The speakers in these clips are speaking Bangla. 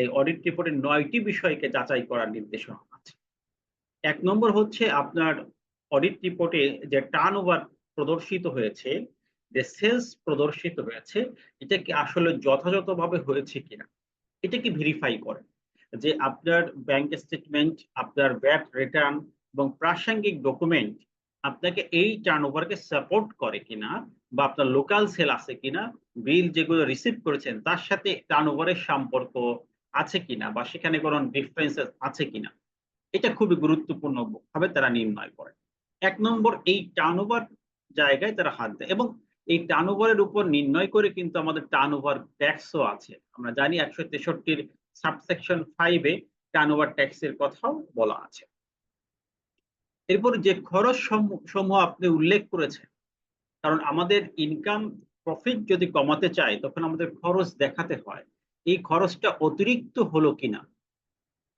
এই অডিট রিপোর্টের নয়টি বিষয়কে যাচাই করার নির্দেশনা আছে। এক নম্বর হচ্ছে আপনার অডিট রিপোর্টে যে টার্ন ওভার প্রদর্শিত হয়েছে, যে সেলস প্রদর্শিত হয়েছে, এটা কি আসলে যথাযথভাবে হয়েছে কিনা? এটা কি ভেরিফাই করে? যে আপনার ব্যাংক স্টেটমেন্ট আপনার ব্যাট রিটার্ন এবং প্রাসঙ্গিক ডকুমেন্ট আপনাকে এই টার্ন ওভারকে সাপোর্ট করে কিনা বা আপনার লোকাল সেল আছে কিনা বিল যেগুলো রিসিভ করেছেন তার সাথে টার্ন ওভারের সম্পর্ক আছে কিনা বা সেখানে কোনো ডিফারেন্সেস আছে কিনা, এটা খুবই গুরুত্বপূর্ণ ভাবে তারা নির্ণয় করে। এক নম্বর, এই টার্ন ওভার জায়গায় তারা হাত দেয় এবং এই টার্ন ওভারের উপর নির্ণয় করে কিন্তু আমাদের টার্ন ওভার ট্যাক্সও আছে। আমরা জানি একশো তেষট্টির সাবসেকশন ফাইভে টার্ন ওভার ট্যাক্সের কথাও বলা আছে। এরপর যে খরচ সমূহ আপনি উল্লেখ করেছেন, কারণ আমাদের ইনকাম প্রফিট যদি কমাতে চাই তখন আমাদের খরচ দেখাতে হয়। এই খরচটা অতিরিক্ত হলো কিনা,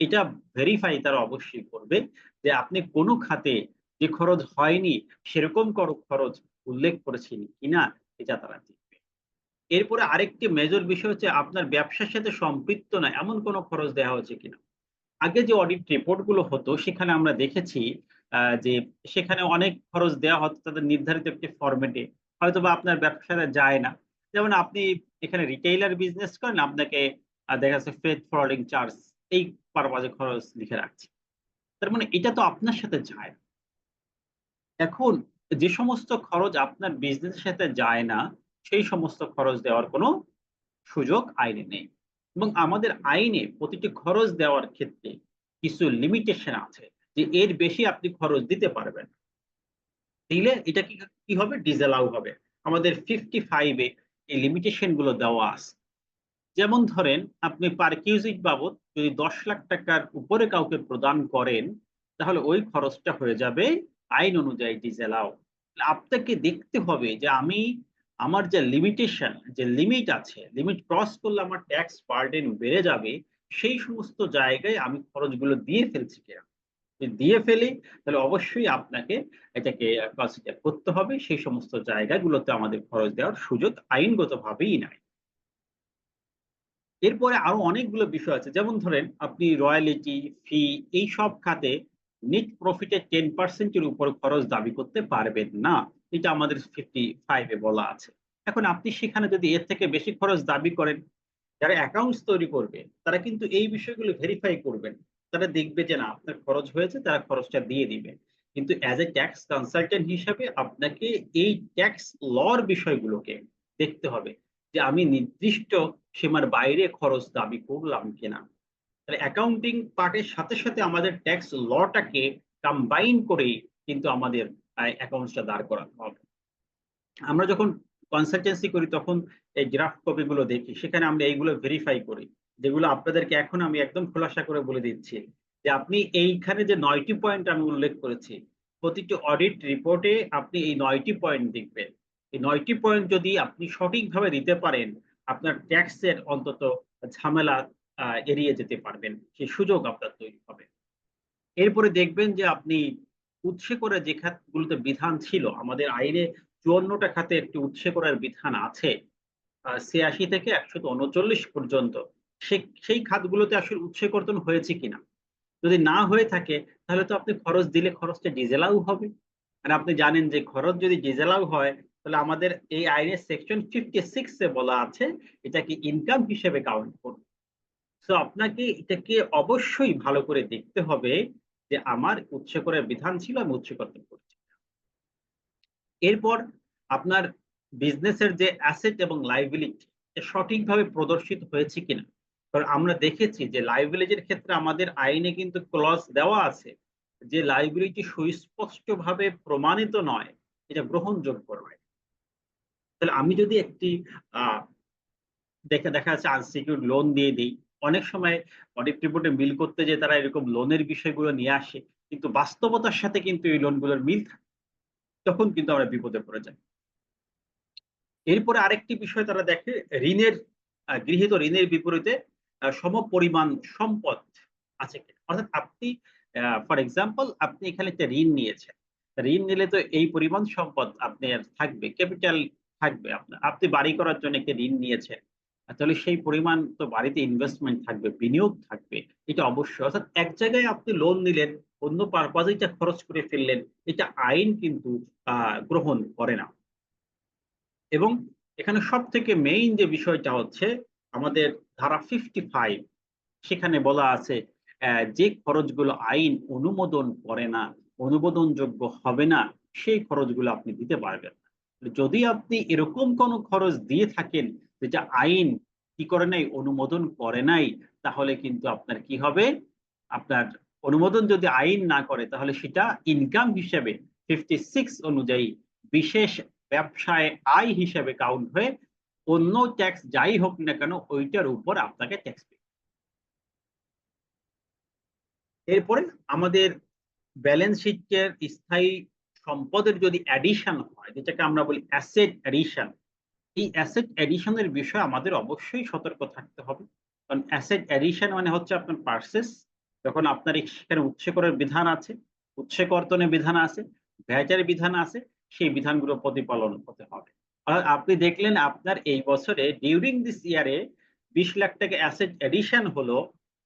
এটা ভেরিফাই তারা অবশ্যই করবে যে আপনি কোনো খাতে যে খরচ হয়নি, সেরকম খরচ উল্লেখ করেছেন কিনা, এটা তারা দেখবে। এরপরে আরেকটি মেজর বিষয় হচ্ছে আপনার ব্যবসার সাথে সম্পৃক্ত না, এমন কোনো খরচ দেওয়া হয়েছে কিনা। আগে যে অডিট রিপোর্টগুলো হতো, সেখানে আমরা দেখেছি যে সেখানে অনেক খরচ দেওয়া হতো, তাদের নির্ধারিত একটি ফরম্যাটে হয়তো বা আপনার ব্যবসাটা যায় না। যেমন আপনি এখানে রিটেইলার বিজনেস করেন, আপনাকে দেখা যাচ্ছে ফেড ফরওয়ার্ডিং চার্জ এই পারপাজে খরচ লিখে রাখছে। তার মানে এটা তো আপনার সাথে যায়। এখন যে সমস্ত খরচ আপনার বিজনেসের সাথে যায় না, সেই সমস্ত খরচ দেওয়ার কোনো সুযোগ আইনে নেই। এবং আমাদের আইনে প্রতিটি খরচ দেওয়ার ক্ষেত্রে কিছু লিমিটেশন আছে যে এর বেশি আপনি খরচ দিতে পারবেন দিলে এটা কি কি হবে? ডিজেলাউ হবে। আমাদের ফিফটি ফাইভে এই লিমিটেশনগুলো দেওয়া আছে। যেমন ধরেন, আপনি পার কিউজিক বাবদ যদি দশ লাখ টাকার উপরে কাউকে প্রদান করেন, তাহলে ওই খরচটা হয়ে যাবে আইন অনুযায়ী ডিজেলাও আপনাকে দেখতে হবে যে আমি আমার যে লিমিটেশন যে লিমিট আছে লিমিট ক্রস করলে আমার ট্যাক্স বার্ডেন বেড়ে যাবে, সেই সমস্ত জায়গায় আমি খরচগুলো দিয়ে ফেলছি কিনা। দিয়ে ফেলি, তাহলে অবশ্যই আপনাকে এটাকে কনসিডার করতে হবে। সেই সমস্ত জায়গাগুলোতে আমাদের খরচ দেওয়ার সুযোগ আইনগতভাবেই নাই। এরপরে আরও অনেকগুলো বিষয় আছে। যেমন ধরেন, আপনি রয়্যালিটি ফি এই সব খাতে নিট প্রফিটের টেন পার্সেন্টের উপর খরচ দাবি করতে পারবেন না। এটা আমাদের ফিফটি ফাইভে বলা আছে। এখন আপনি সেখানে যদি এর থেকে বেশি খরচ দাবি করেন, যারা অ্যাকাউন্টস তৈরি করবে, তারা কিন্তু এই বিষয়গুলো ভেরিফাই করবেন। তারা দেখবে যে না, আপনার খরচ হয়েছে, তারা খরচটা দিয়ে দিবে। কিন্তু অ্যাজ এ ট্যাক্স কনসালটেন্ট হিসাবে আপনাকে এই ট্যাক্স লর বিষয়গুলোকে দেখতে হবে যে আমি নির্দিষ্ট সীমার বাইরে খরচ দাবি করলাম কিনা। তাহলে অ্যাকাউন্টিং পার্টের সাথে সাথে আমাদের ট্যাক্স লটাকে কম্বাইন করে কিন্তু আমাদের অ্যাকাউন্টসটা দাঁড় করাতে হবে। আমরা যখন কনসালটেন্সি করি, তখন এই গ্রাফ কপি গুলো দেখি, সেখানে আমরা এইগুলো ভেরিফাই করি। যেগুলো আপনাদেরকে এখন আমি একদম খোলাসা করে বলে দিচ্ছি যে আপনি এইখানে যে নয়টি পয়েন্ট আমি উল্লেখ করেছি, প্রতিটি অডিট রিপোর্টে আপনি এই নয়টি পয়েন্ট দেখবেন। এই নয়টি পয়েন্ট যদি আপনি সঠিকভাবে দিতে পারেন, আপনার ট্যাক্সের অন্তত ঝামেলা এড়িয়ে যেতে পারবেন। সেই সুযোগ আপনার তৈরি হবে। এরপরে দেখবেন যে আপনি উৎসে করে যে খাতগুলোতে বিধান ছিল, আমাদের আইনে চুয়ান্নটা খাতে একটি উৎসে করার বিধান আছে ছিয়াশি থেকে একশো উনচল্লিশ পর্যন্ত। সেই খাতগুলোতে আসলে উৎসে কর্তন হয়েছে কিনা? যদি না হয়ে থাকে, তাহলে তো আপনি খরচ দিলে খরচটা ডিজেলাও হবে। আর আপনি জানেন যে খরচ যদি ডিজেলাও হয়, তাহলে আমাদের এই আইনের সেকশন ফিফটি সিক্সে বলা আছে, এটাকে ইনকাম হিসেবে কাউন্ট করবে তো আপনাকে এটাকে অবশ্যই ভালো করে দেখতে হবে যে আমার উৎস করার বিধান ছিল, আমি উৎস করতে করছি। এরপর আপনার বিজনেসের যে অ্যাসেট এবং লাইবিলিটি সঠিকভাবে প্রদর্শিত হয়েছে কিনা? কারণ আমরা দেখেছি যে লাইবিলিটির ক্ষেত্রে আমাদের আইনে কিন্তু ক্লজ দেওয়া আছে যে লাইবিলিটি সুস্পষ্টভাবে প্রমাণিত নয়, এটা গ্রহণযোগ্য নয়। তাহলে আমি যদি একটি দেখে দেখা যাচ্ছে আনসিকিউর লোন দিয়ে দিই, অনেক সময় অডিট রিপোর্টে মিল করতে যে তারা এরকম লোনের বিষয়গুলো নিয়ে আসে, কিন্তু বাস্তবতার সাথে কিন্তু এই লোনগুলোর মিল থাকে, তখন কিন্তু আমরা বিপদে পড়ে যাই। এরপরে আরেকটি বিষয় তারা দেখে, ঋণের গৃহীত ঋণের বিপরীতে সম পরিমাণ সম্পদ আছে অর্থাৎ আপনি ফর এক্সাম্পল আপনি এখানে একটা ঋণ নিয়েছেন ঋণ নিলে তো এই পরিমাণ সম্পদ আপনি থাকবে ক্যাপিটাল থাকবে আপনার আপনি বাড়ি করার জন্য একটা ঋণ নিয়েছেন তাহলে সেই পরিমাণ তো বাড়িতে ইনভেস্টমেন্ট থাকবে, বিনিয়োগ থাকবে। এটা অবশ্যই। অর্থাৎ এক জায়গায় আপনি লোন নিলেন, অন্য পারপাজে এটা খরচ করে ফেললেন। এটা আইন কিন্তু গ্রহণ করে না। এবং এখানে সব থেকে মেইন যে বিষয়টা হচ্ছে আমাদের ধারা 55 সেখানে বলা আছে যে খরচগুলো আইন অনুমোদন করে না, অনুমোদনযোগ্য হবে না, সেই খরচগুলো আপনি দিতে পারবেন যদি আপনি এরকম কোনো খরচ দিয়ে থাকেন যেটা আইন কি করে নাই? অনুমোদন করে নাই, তাহলে কিন্তু আপনার কি হবে? আপনার অনুমোদন যদি আইন না করে তাহলে সেটা ইনকাম হিসেবে 56 অনুযায়ী বিশেষ ব্যবসায় আয় হিসেবে কাউন্ট হয়ে অন্য ট্যাক্স যাই হোক না কেন, ওইটার উপর আপনাকে ট্যাক্স পে এরপরে আমাদের ব্যালেন্স শিটের স্থায়ী সম্পদের যদি অ্যাডিশন হয়, যেটাকে আমরা বলি অ্যাসেট অ্যাডিশন এই অ্যাসেট অ্যাডিশনের বিষয়ে আমাদের অবশ্যই সতর্ক থাকতে হবে। কারণ অ্যাসেট অ্যাডিশন মানে হচ্ছে আপনার পার্সেস যখন আপনার সেখানে উৎসে করার বিধান আছে উৎসে কর্তনের বিধান আছে ভ্যাটের বিধান আছে, সেই বিধানগুলো প্রতিপালন হতে হবে। আপনি দেখলেন আপনার এই বছরে ডিউরিং দিস ইয়ারে বিশ লাখ টাকা অ্যাসেট এডিশন হলো।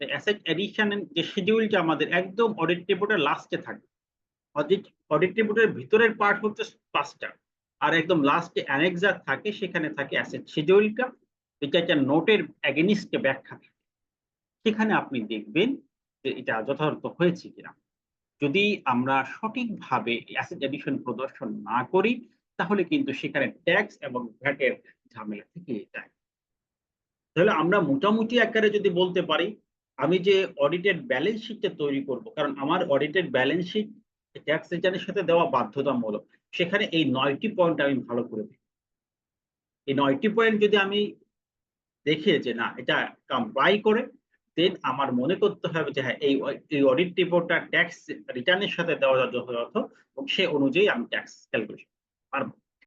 অ্যাসেট এডিশন যে শিডিউলটা আমাদের একদম অডিট রিপোর্টের লাস্টে থাকে। অডিট অডিট রিপোর্টের ভিতরের পার্ট হচ্ছে পাঁচটা। আর একদম লাস্টে অ্যানেক্সার থাকে, সেখানে থাকে অ্যাসেট শিডিউলটা এটা একটা নোটের অ্যাগেনিস্টে ব্যাখ্যা থাকে। সেখানে আপনি দেখবেন যে এটা যথার্থ হয়েছে কিনা। যদি আমরা সঠিকভাবে অ্যাসেট এডিশন প্রদর্শন না করি তাহলে কিন্তু সেখানে ট্যাক্স এবং ভ্যাটের ঝামেলা থেকে যায়। তাহলে আমরা মোটামুটি আকারে যদি বলতে পারি, আমি যে অডিটেড ব্যালেন্স শিটটা তৈরি করব, কারণ আমার অডিটেড ব্যালেন্স শিট ট্যাক্স রিটার্নের সাথে দেওয়া বাধ্যতামূলক, সেখানে এই নয়টি পয়েন্ট আমি ভালো করে দিই এই নয়টি পয়েন্ট যদি আমি দেখে যে না, এটা কমপ্লাই করে দেন আমার মনে করতে হবে যে হ্যাঁ এই এই অডিট রিপোর্টটা ট্যাক্স রিটার্নের সাথে দেওয়া যথাযথ, এবং সে অনুযায়ী আমি ট্যাক্স ক্যালকুলেশন armas.